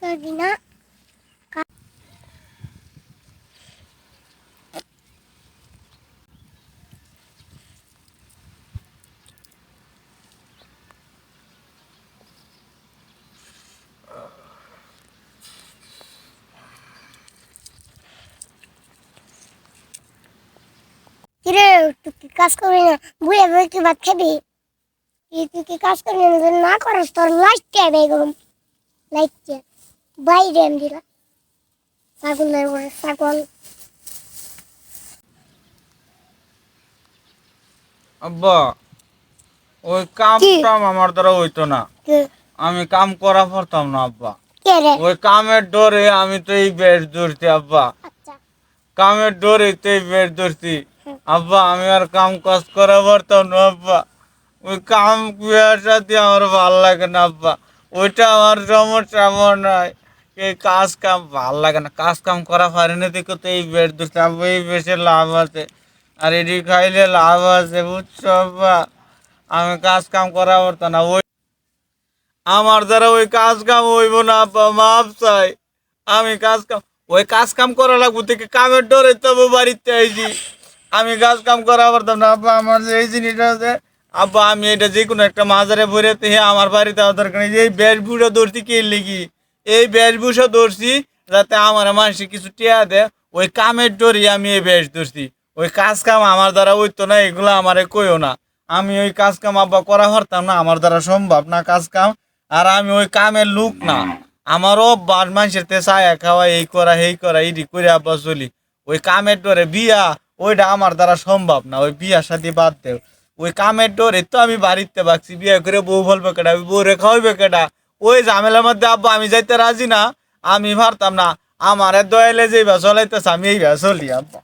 করবি না কিরে তুই কি কাজ করবি না বুয়ে বুয়ে কি ভাত খাবি তুই কি কাজ করবি না না করিস তোর লাইটটা বেগম লাইটটা বাইরে আমি দিলাম ছাগলের উপরে ছাগল আব্বা ওই কাম? টাম আমার দ্বারা হইতো না। আমি কাম করা পারতাম না আব্বা। ওই কামের ডরে আমি তো এই বেশ ধরছি আব্বা। আচ্ছা। কামের ডরে তো এই বেশ ধরছি। আব্বা আমি আর কাম কাজ করা পারতাম না আব্বা। ওই কাম বিয়ার সাথে আমার ভালো লাগে না আব্বা। ওইটা আমার সমস্যা এমন নয়। এই কাজ কাম ভালো লাগে না। কাজ কাম করা পারি না দেখো তো, এই ধরছি আব্বা এই বেশে লাভ আছে। আর এটি খাইলে লাভ আছে, বুঝছ আমি কাজ কাম করা পারতাম না। ওই আমার দ্বারা ওই কাজ কাম হইব না মাপ চাই। আমি কাজ কাম, ওই কাজ কাম করা লাগবো থেকে কামের ডরে তবু বাড়িতে আইছি। আমি কাজ কাম করা পারতাম না আমার যে এই জিনিসটা আছে আব্বা, আমি এটা যে কোনো একটা মাজারে ভরে তে আমার বাড়িতে আওয়ার দরকার নেই। এই বেশভূষা ধরছি কে লিগি এই বেশভূষা ধরছি যাতে আমার মানুষে কিছু টিয়া দেয়। ওই কামের ডরি আমি এই বেশ ধরছি। ওই কাজ কাম আমার দ্বারা হইতো না, এগুলো আমারে কইও না। আমি ওই কাজ কাম আব্বা করা হরতাম না, আমার দ্বারা সম্ভব না কাজ কাম আর আমি ওই কামের লোক না। আমারও বার মানুষের তে ছায়া খাওয়া, এই করা এই করা, এইটি করে আব্বা চলি। ওই কামের ডরে বিয়া, ওইটা আমার দ্বারা সম্ভব না। ওই বিয়ার সাথে বাদ দেও। ওই কামের ডরে তো আমি বাড়িতে বাগছি বিয়ে করে বউ বলবে কেটা বউ রে খাওয়াইবে কেটা ওই ঝামেলার মধ্যে, আব্বা, আমি যাইতে রাজি না, আমি পারতাম না, আমার দয়ালে যে বা চলাইতেছে, আমি এই বা চলি, আব্বা।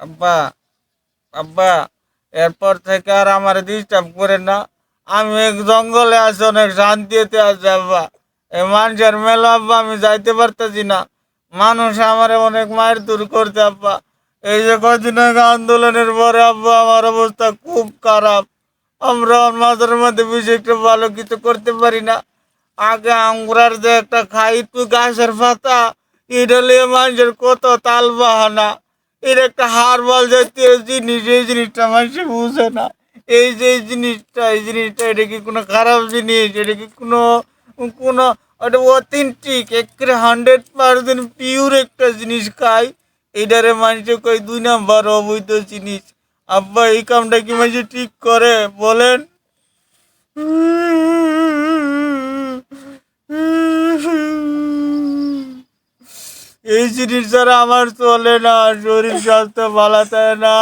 আব্বা আব্বা, এরপর থেকে আর আমার ডিস্টার্ব করে না। আমি জঙ্গলে আছি, অনেক শান্তিতে আছি, আব্বা। মানুষের মেলা আব্বা, আমি যাইতে পারতেছি না। মানুষ আমার অনেক মায়ের দূর করতে আব্বা। এই যে কদিন আগে আন্দোলনের পরে, আব্বা, আমার অবস্থা খুব খারাপ। আমরা মাঝের মধ্যে বেশি একটু ভালো কিছু করতে পারি না। আগে আঙ্গুরার যে একটা খাই একটু গাছের পাতা, এটা নিয়ে মানুষের কত তাল বাহানা। এর একটা হারবাল জাতীয় জিনিস, এই জিনিসটা মানুষ বুঝে না। এই যে এই জিনিসটা এই জিনিসটা, এটা কি কোনো খারাপ জিনিস? এটা কি কোনো কোনো ওটা অথেন্টিক একেবারে হান্ড্রেড পার্সেন্ট পিওর একটা জিনিস খাই এটারে মানুষে কই দুই নাম্বার অবৈধ জিনিস। আব্বা, এই কামটা কি মানুষ ঠিক করে? বলেন। এই জিনিস আমার চলে না, শরীর স্বাস্থ্য ভালো না।